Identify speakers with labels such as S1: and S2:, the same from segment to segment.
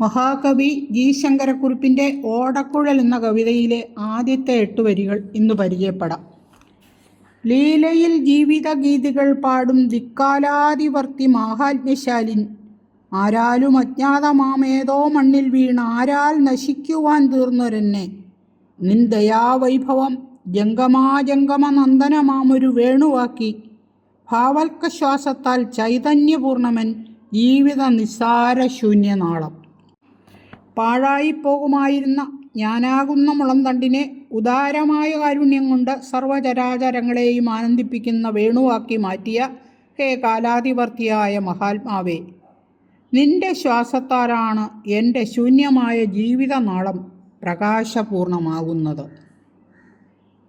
S1: മഹാകവി ജി ശങ്കരക്കുറിപ്പിന്റെ ഓടക്കുഴൽ എന്ന കവിതയിലെ ആദ്യത്തെ എട്ട് വരികൾ ഇന്ന് പരിചയപ്പെടാം. ലീലയിൽ ജീവിതഗീതികൾ പാടും ദിക്കാലാതിവർത്തി മാഹാത്മ്യശാലിൻ. ആരാലും അജ്ഞാതമാമേതോ മണ്ണിൽ വീണ് ആരാൽ നശിക്കുവാൻ തീർന്നൊരെന്നെ. നിൻ ദയാവൈഭവം ജംഗമാജംഗമ നന്ദനമാമൊരു വേണുവാക്കി. ഭാവൽക്കശ്വാസത്താൽ ചൈതന്യപൂർണമൻ ജീവിത നിസ്സാര ശൂന്യനാളം പാഴായിപ്പോകുമായിരുന്ന ഞാനാകുന്ന മുളംതണ്ടിനെ ഉദാരമായ കാരുണ്യം കൊണ്ട് സർവചരാചരങ്ങളെയും ആനന്ദിപ്പിക്കുന്ന വേണുവാക്കി മാറ്റിയ ഹേ കാലാധിപർത്തിയായ മഹാത്മാവേ നിന്റെ ശ്വാസത്താലാണ് എന്റെ ശൂന്യമായ ജീവിതനാളം പ്രകാശപൂർണമാകുന്നത്.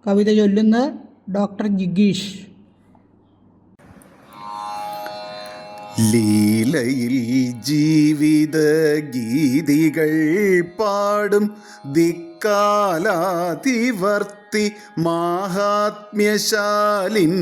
S1: കവിത ചൊല്ലുന്നത് ഡോക്ടർ ജിഗീഷ്.
S2: ലീലയിൽ ജീവിത ഗീതികൾ പാടും. ദിക്കാലാതിവർത്തി മാഹാത്മ്യശാലിൻ.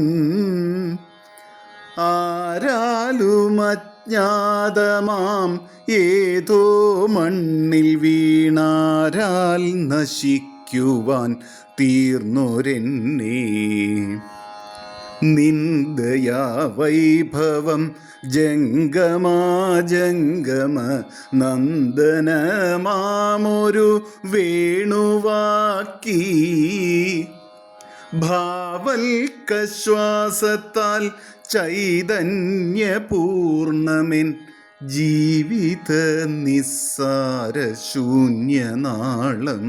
S2: ആരാലുമജ്ഞാതമാം ഏതോ മണ്ണിൽ വീണാരാൽ നശിക്കുവാൻ തീർന്നൊരെന്നേ. നിന്ദയാ വൈഭവം ജംഗമാജംഗമ നന്ദനമാമൊരു വേണുവാക്കി. ഭാവൽക്കശ്വാസത്താൽ ചൈതന്യപൂർണമിൻ ജീവിത നിസ്സാര ശൂന്യനാളം